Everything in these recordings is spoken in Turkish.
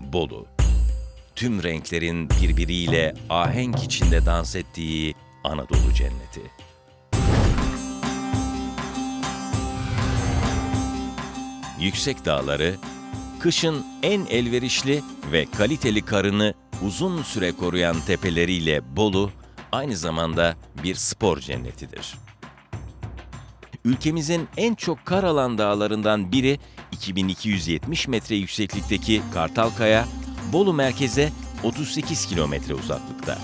Bolu. Tüm renklerin birbiriyle ahenk içinde dans ettiği Anadolu cenneti. Yüksek dağları, kışın en elverişli ve kaliteli karını uzun süre koruyan tepeleriyle Bolu, aynı zamanda bir spor cennetidir. Ülkemizin en çok kar alan dağlarından biri 2270 metre yükseklikteki Kartalkaya, Bolu merkeze 38 kilometre uzaklıkta.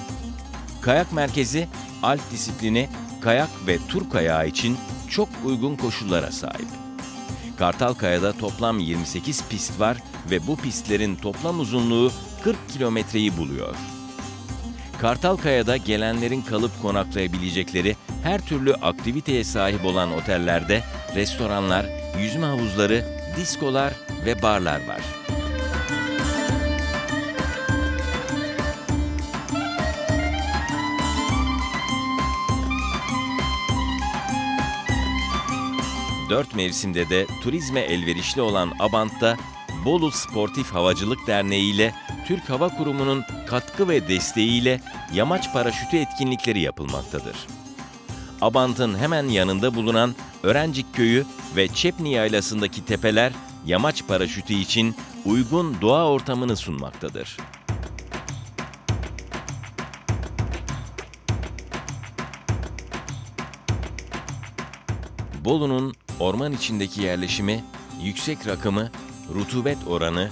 Kayak merkezi, alp disiplini, kayak ve tur kayağı için çok uygun koşullara sahip. Kartalkaya'da toplam 28 pist var ve bu pistlerin toplam uzunluğu 40 kilometreyi buluyor. Kartalkaya'da gelenlerin kalıp konaklayabilecekleri her türlü aktiviteye sahip olan otellerde restoranlar, yüzme havuzları, diskolar ve barlar var. Dört mevsimde de turizme elverişli olan Abant'ta Bolu Sportif Havacılık Derneği ile Türk Hava Kurumu'nun katkı ve desteğiyle yamaç paraşütü etkinlikleri yapılmaktadır. Abant'ın hemen yanında bulunan Örencik Köyü ve Çepni Yaylası'ndaki tepeler yamaç paraşütü için uygun doğa ortamını sunmaktadır. Bolu'nun orman içindeki yerleşimi, yüksek rakımı, rutubet oranı,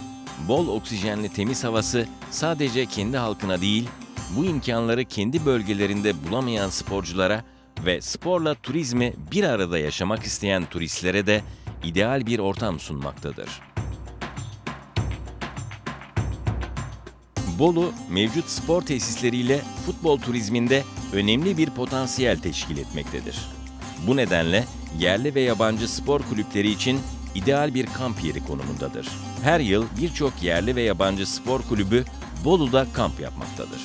bol oksijenli temiz havası sadece kendi halkına değil, bu imkanları kendi bölgelerinde bulamayan sporculara ve sporla turizmi bir arada yaşamak isteyen turistlere de ideal bir ortam sunmaktadır. Bolu, mevcut spor tesisleriyle futbol turizminde önemli bir potansiyel teşkil etmektedir. Bu nedenle yerli ve yabancı spor kulüpleri için ideal bir kamp yeri konumundadır. Her yıl birçok yerli ve yabancı spor kulübü Bolu'da kamp yapmaktadır.